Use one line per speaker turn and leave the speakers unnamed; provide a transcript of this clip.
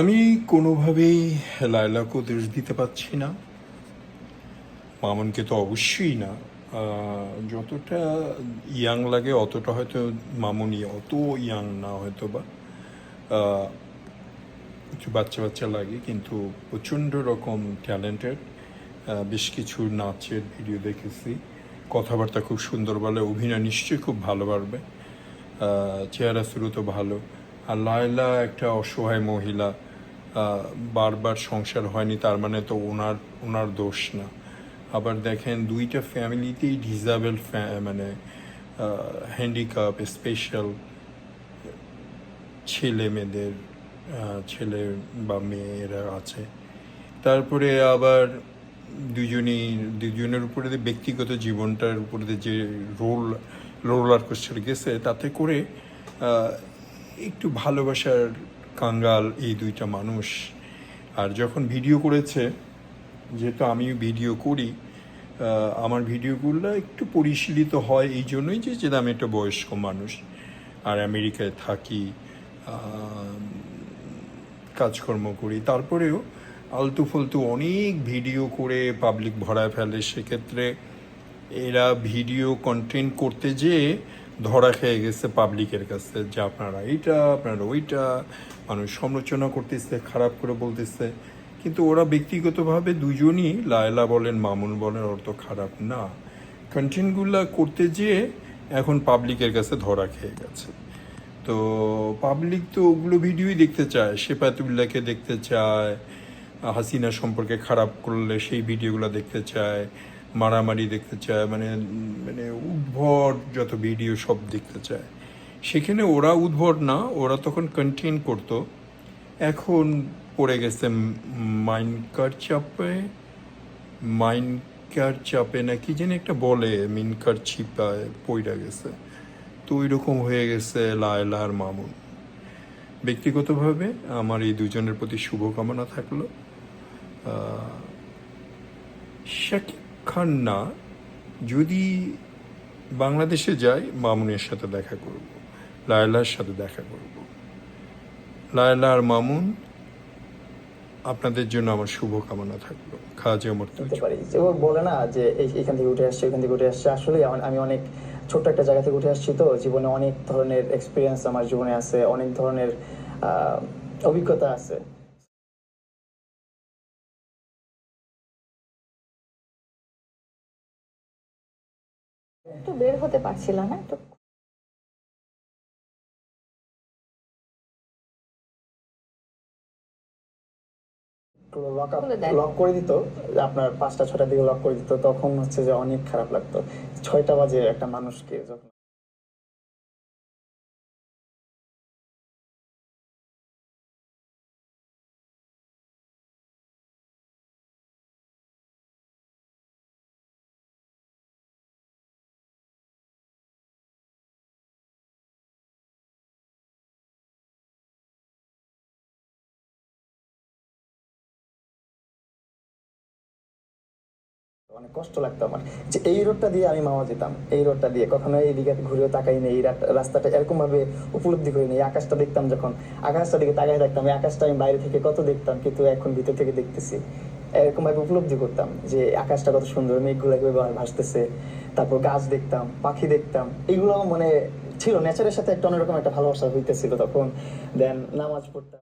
আমি কোনোভাবেই লায়লাকে দোষ দিতে পারছি না। মামুনকে তো অবশ্যই না। যতটা ইয়াং লাগে, অতটা হয়তো মামুনি অত ইয়াং না হয়তো বা একটু বাচ্চা বাচ্চা লাগে, কিন্তু প্রচণ্ড রকম ট্যালেন্টেড বেশ কিছু নাচের ভিডিও দেখেছি। কথাবার্তা খুব সুন্দর বলে, অভিনয় নিশ্চয়ই খুব ভালো পারবে। চেহারা শুরু তো ভালো। আর লায়লা একটা অসহায় মহিলা বারবার সংসার হয়নি, তার মানে তো ওনার ওনার দোষ না। আবার দেখেন দুইটা ফ্যামিলিতেই ডিজাবেল মানে হ্যান্ডিক্যাপ স্পেশাল ছেলে মেয়েদের ছেলে বা মেয়েরা আছে। তারপরে আবার দুজনই, দুজনের উপরে ব্যক্তিগত জীবনটার উপরে যে রোল রোলার কোস্টার গেছে, তাতে করে একটু ভালোবাসার কাঙ্গাল এই দুইটা মানুষ। আর যখন ভিডিও করেছে, যেহেতু আমি ভিডিও করি আমার ভিডিওগুলো একটু পরিশীলিত হয় এই জন্যই যে যে আমি একটা বয়স্ক মানুষ আর আমেরিকায় থাকি কাজকর্ম করি। তারপরেও আলতু ফালতু অনেক ভিডিও করে পাবলিক ভরায় ফেলে। সেক্ষেত্রে এরা ভিডিও কন্টেন্ট করতে যেয়ে ধরা খেয়ে গেছে পাবলিকের কাছে যে আপনারা এইটা, আপনারা ওইটা, মানুষ সমালোচনা করতেছে, খারাপ করে বলতেছে। কিন্তু ওরা ব্যক্তিগতভাবে দুজনই লায়লা বলেন, মামুন বলেন তো খারাপ না। কন্টেন্টগুলো করতে যেয়ে এখন পাবলিকের কাছে ধরা খেয়ে গেছে। তো পাবলিক তো ওগুলো ভিডিওই দেখতে চায়, শেফাতুল্লাহকে দেখতে চায়, হাসিনা সম্পর্কে খারাপ করলে সেই ভিডিওগুলো দেখতে চায়। মারামারি দেখতে চায় মানে মানে উদ্ভট যত ভিডিও সব দেখতে চায়। সেখানে ওরা উদ্ভট না, ওরা তখন কন্টেন করতো। এখন পড়ে গেছে মাইনকার চাপে মাইনকার চাপে না কি যেন একটা বলে, মিনকার ছিপায় পইরা গেছে। তো ওই রকম হয়ে গেছে লায়লা আর মামুন। ব্যক্তিগতভাবে আমার এই দুজনের প্রতি শুভকামনা থাকল। শাকিব খান না যদি বাংলাদেশে যাই মামুনের সাথে দেখা করব লায়লার সাথে দেখা করব। লায়লা আর মামুন আপনাদের জন্য আমার শুভকামনা থাকল। খাজা অমর
যে বলে না যে এখান থেকে উঠে আসছে এখান থেকে উঠে আসছে। আসলে আমি অনেক ছোট্ট একটা জায়গা থেকে উঠে আসছি তো। জীবনে অনেক ধরনের এক্সপিরিয়েন্স আমার জীবনে আছে অনেক ধরনের অভিজ্ঞতা আছে।
একটু বের হতে পারছিল না একটু
লক লক করে দিত আপনার পাঁচটা ছটার দিকে লক করে দিত তখন হচ্ছে যে অনেক খারাপ লাগতো। ছয়টা বাজে একটা মানুষকে যখন অনেক কষ্ট লাগতো আমার। যে এই রোডটা দিয়ে আমি মামা যেতাম, এই রোডটা দিয়ে। কখনো এই দিকে ঘুরেও তাকাই নেই রাস্তাটা এরকম ভাবে উপলব্ধি করি নেই। আকাশটা দেখতাম যখন, আকাশটা দিকে তাকাই এই আকাশটা আমি বাইরে থেকে কত দেখতাম, কিন্তু এখন ভিতর থেকে দেখতেছি। এরকম ভাবে উপলব্ধি করতাম যে আকাশটা কত সুন্দর, মেঘগুলো কীভাবে ভাসতেছে। তারপর গাছ দেখতাম, পাখি দেখতাম। এগুলো মানে ছিল নেচারের সাথে একটা অন্যরকম একটা ভালোবাসা হইতেছিল তখন। দেন নামাজ পড়তাম।